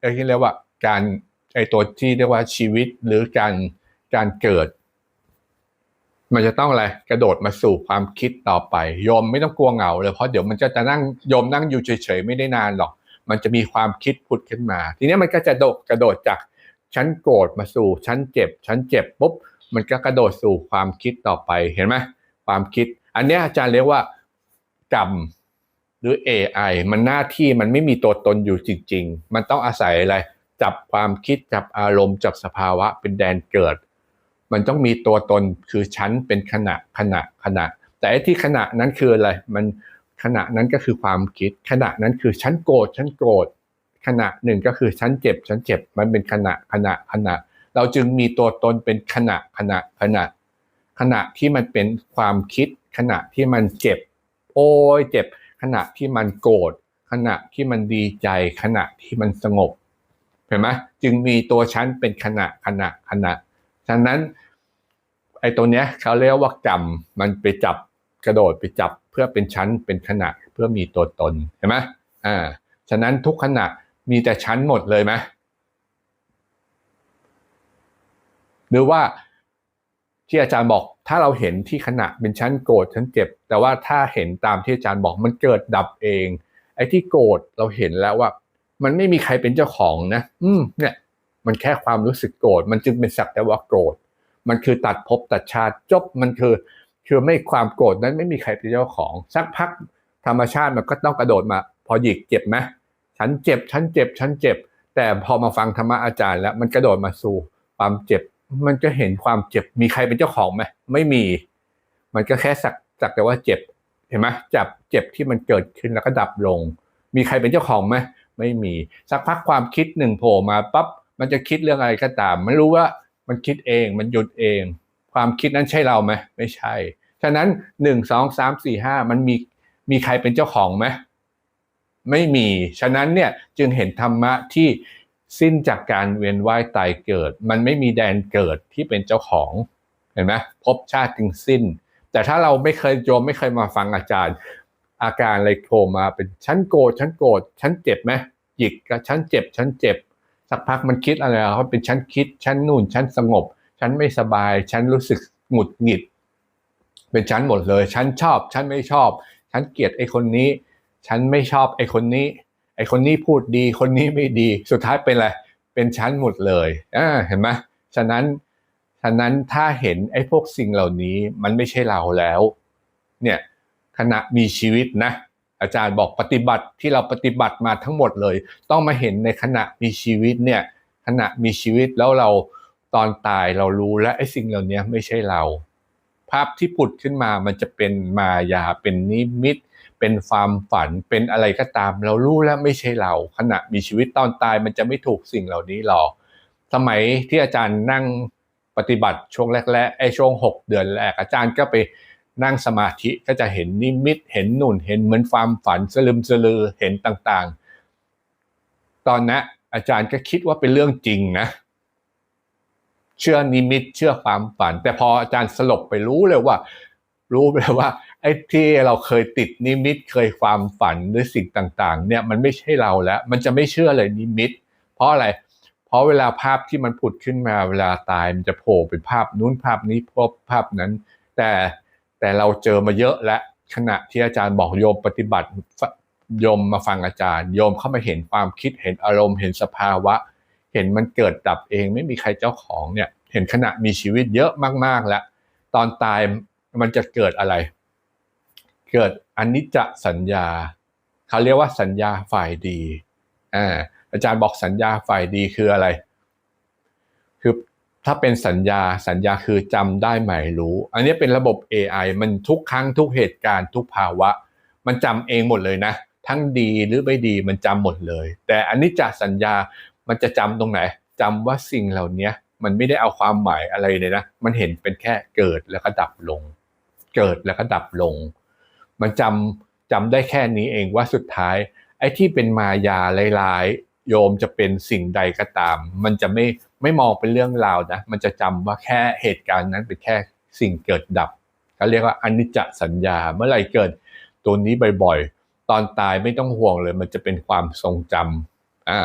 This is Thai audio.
ไอ้ที่เรียกว่าการไอ้ตัวที่เรียกว่าชีวิตหรือการการเกิด มันจะต้องอะไรกระโดดมาสู่ความคิดต่อไปโยมไม่ต้องกลัวเหงาเลยเพราะเดี๋ยวมันจะจะนั่งโยมนั่งอยู่เฉยๆไม่ได้นานหรอก มันจะมีความคิดผุดขึ้นมา ทีนี้มันก็จะโดดกระโดดจากชั้นโกรธมาสู่ชั้นเจ็บชั้นเจ็บปุ๊บมันก็กระโดดสู่ความคิดต่อไปเห็นไหมความคิด อันนี้อาจารย์เรียกว่ากรรม หรือ AI มันหน้าที่มันไม่มีตัวตนอยู่จริง ๆ มันต้องอาศัยอะไร จับความคิดจับอารมณ์ จับสภาวะเป็นแดนเกิด มันต้องมีตัวตนคือชั้นเป็นขณะขณะขณะ แต่ที่ขณะนั้นคืออะไร มันขณะนั้นก็คือความคิด ขณะนั้นคือชั้นโกรธชั้นโกรธขณะหนึ่งก็คือชั้นเจ็บชั้นเจ็บ มันเป็นขณะขณะขณะ เราจึงมีตัวตนเป็นขณะขณะขณะ ขณะที่มันเป็นความคิด ขณะที่มันเจ็บ โอ้ยเจ็บ ขณะที่มันโกรธขณะที่มันดีใจ ขณะที่มันสงบเห็นไหมจึงมีตัวชั้นเป็นขณะขณะขณะฉะนั้นไอ้ตัวเนี้ยเขาเรียกว่ากรรมมันไปจับกระโดดไปจับเพื่อเป็นชั้นเป็นขณะเพื่อมีตัวตนเห็นไหมอ่าฉะนั้นทุกขณะมีแต่ชั้นหมดเลยไหมหรือว่า ที่อาจารย์บอกถ้าเราเห็นที่ขณะเป็นชั้นโกรธชั้นเจ็บ แต่ว่าถ้าเห็นตามที่อาจารย์บอกมันเกิดดับเอง ไอ้ที่โกรธเราเห็นแล้วว่า มันไม่มีใครเป็นเจ้าของนะ อืมเนี่ย มันแค่ความรู้สึกโกรธมันจึงเป็นสักแต่ว่าโกรธมันคือตัดภพตัดชาติจบมันคือคือไม่ความโกรธนั้นไม่มีใครเป็นเจ้าของสักพักธรรมชาติมันก็ต้องกระโดดมา พอหยิกเจ็บไหมฉันเจ็บฉันเจ็บฉันเจ็บ แต่พอมาฟังธรรมะอาจารย์แล้วมันกระโดดมาสู่ความเจ็บ มันจะเห็นความเจ็บมีใครเป็นเจ้าของไหมไม่มี มันก็แค่สักสักแต่ว่าเจ็บเห็นไหมจับเจ็บที่มันเกิดขึ้นแล้วก็ดับลง มีใครเป็นเจ้าของไหมไม่มีสักพักความคิดหนึ่งโผล่มาปั๊บมันจะคิดเรื่องอะไรก็ตาม ไม่รู้ว่ามันคิดเองมันหยุดเอง ความคิดนั้นใช่เราไหมไม่ใช่ ฉะนั้นหนึ่งสองสามสี่ห้ามันมีมีใครเป็นเจ้าของไหมไม่มี ฉะนั้นเนี่ยจึงเห็นธรรมะที่ สิ้นจากการเวียนว่ายตายเกิด มันไม่มีแดนเกิดที่เป็นเจ้าของเห็นไหมพบชาติจึงสิ้น แต่ถ้าเราไม่เคยโยมไม่เคยมาฟังอาจารย์ อาการอะไรโผล่มาเป็นชั้นโกรธชั้นโกรธชั้นเจ็บไหมหยิกกับชั้นเจ็บชั้นเจ็บ สักพักมันคิดอะไรเขาเป็นชั้นคิดชั้นนู่นชั้นสงบชั้นไม่สบายชั้นรู้สึกหงุดหงิด เป็นชั้นหมดเลยชั้นชอบชั้นไม่ชอบชั้นเกลียดไอ้คนนี้ชั้นไม่ชอบไอ้คนนี้ ไอคนนี้พูดดีคนนี้ไม่ดีสุดท้ายเป็นอะไรเป็นชั้นหมดเลยอ่าเห็นไหมฉะนั้นฉะนั้นถ้าเห็นไอ้พวกสิ่งเหล่านี้มันไม่ใช่เราแล้ว เนี่ยขณะมีชีวิตนะ อาจารย์บอกปฏิบัติที่เราปฏิบัติมาทั้งหมดเลย ต้องมาเห็นในขณะมีชีวิตเนี่ยขณะมีชีวิตแล้วเราตอนตายเรารู้และไอ้สิ่งเหล่านี้ไม่ใช่เรา ภาพที่ผุดขึ้นมามันจะเป็นมายาเป็นนิมิต เป็นความฝันเป็นอะไรก็ตาม เรารู้แล้วไม่ใช่เรา ขณะมีชีวิตตอนตายมันจะไม่ถูกสิ่งเหล่านี้หรอก สมัยที่อาจารย์นั่งปฏิบัติช่วงแรกๆไอ้ช่วงหกเดือนแรกอาจารย์ก็ไปนั่งสมาธิก็จะเห็นนิมิต เห็นนุ่นเห็นเหมือนความฝันสลึมสลือเห็นต่างๆ ตอนนั้นอาจารย์ก็คิดว่าเป็นเรื่องจริงนะ เชื่อนิมิตเชื่อความฝัน แต่พออาจารย์สลบไปรู้เลยว่า รู้เลยว่าไอ้ที่เราเคยติดนิมิตเคยความฝันหรือสิ่งต่าง ๆ เนี่ยมันไม่ใช่เราแล้ว มันจะไม่เชื่อเลยนิมิต เพราะอะไร เพราะเวลาภาพที่มันผุดขึ้นมาเวลาตายมันจะโผล่เป็นภาพนู้นภาพนี้พบภาพนั้น แต่แต่เราเจอมาเยอะและขณะที่อาจารย์บอกโยมปฏิบัติโยมมาฟังอาจารย์ โยมเข้ามาเห็นความคิดเห็นอารมณ์เห็นสภาวะ เห็นมันเกิดดับเองไม่มีใครเจ้าของเนี่ย เห็นขณะมีชีวิตเยอะมากๆแล้ว ตอนตายมันจะเกิดอะไร เกิดอนิจจสัญญาเขาเรียกว่าสัญญาฝ่ายดีอ่าอาจารย์บอกสัญญาฝ่ายดีคืออะไร คือถ้าเป็นสัญญาสัญญาคือจำได้หมายรู้ อันนี้เป็นระบบ AI มันทุกครั้งทุกเหตุการณ์ทุกภาวะ มันจำเองหมดเลยนะ ทั้งดีหรือไม่ดีมันจำหมดเลย แต่อันนี้จสัญญา มันจะจำตรงไหนจำว่าสิ่งเหล่านี้มันไม่ได้เอาความหมายอะไรเลยนะ มันเห็นเป็นแค่เกิดแล้วก็ดับลง เกิดแล้วก็ดับลง มันจำจำได้แค่นี้เองว่าสุดท้าย ไอ้ที่เป็นมายาลายๆโยมจะเป็นสิ่งใดก็ตาม มันจะไม่ไม่มองเป็นเรื่องราวนะ มันจะจำว่าแค่เหตุการณ์นั้นเป็นแค่สิ่งเกิดดับเขาเรียกว่าอนิจจสัญญาเมื่อไหร่เกิดตัวนี้บ่อยๆ ตอนตายไม่ต้องห่วงเลย มันจะเป็นความทรงจำอ่า